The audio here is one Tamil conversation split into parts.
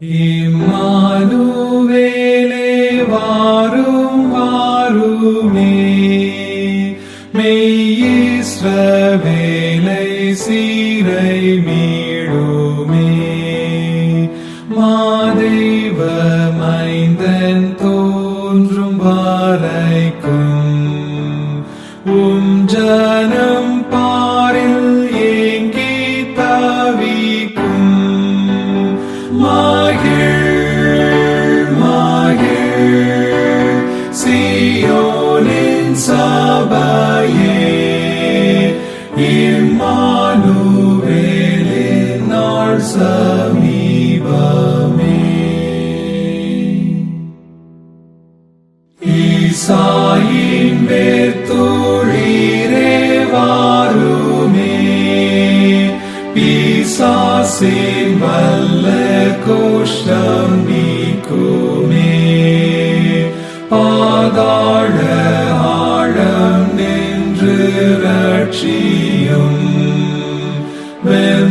இம்மானுவேலே வாரும் வாருமே. மெய்யிஸ்ரவேலை சீரை மீளுமே மாதேவ மைந்தன் தோன்றும் வரைக்கும் சபையே இம்மானுவேலின் நாள் சமீபமே ஈசாயின் வேர்த்துளிரே வாருமே பிசாசின் வல்ல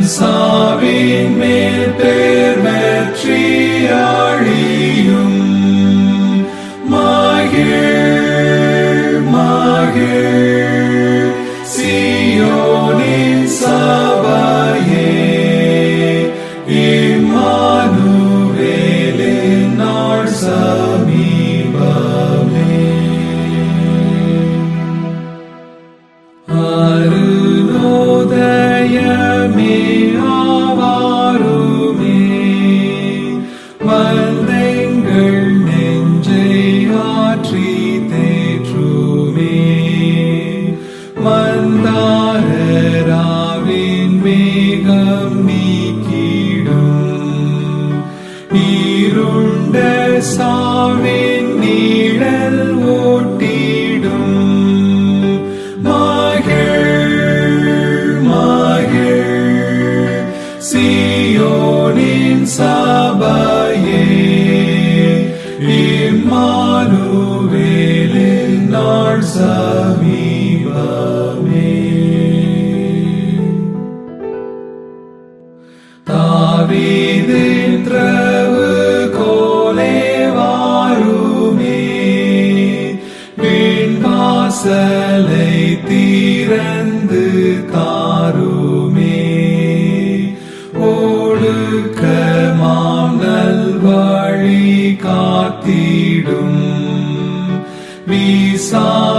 வெம்சாவின் மேல் பேர் வெற்றி அழியும் மகிழ் மகிழ். சபையே இம்மானுவேலின் நாள் சமீபமே. தாவீதின் திரவு கோலே வாருமே வீண் வாசலை திறந்து தாருமே. ஒழுக்கமாம் நல்வழி காத்திடும். விசாலமாம்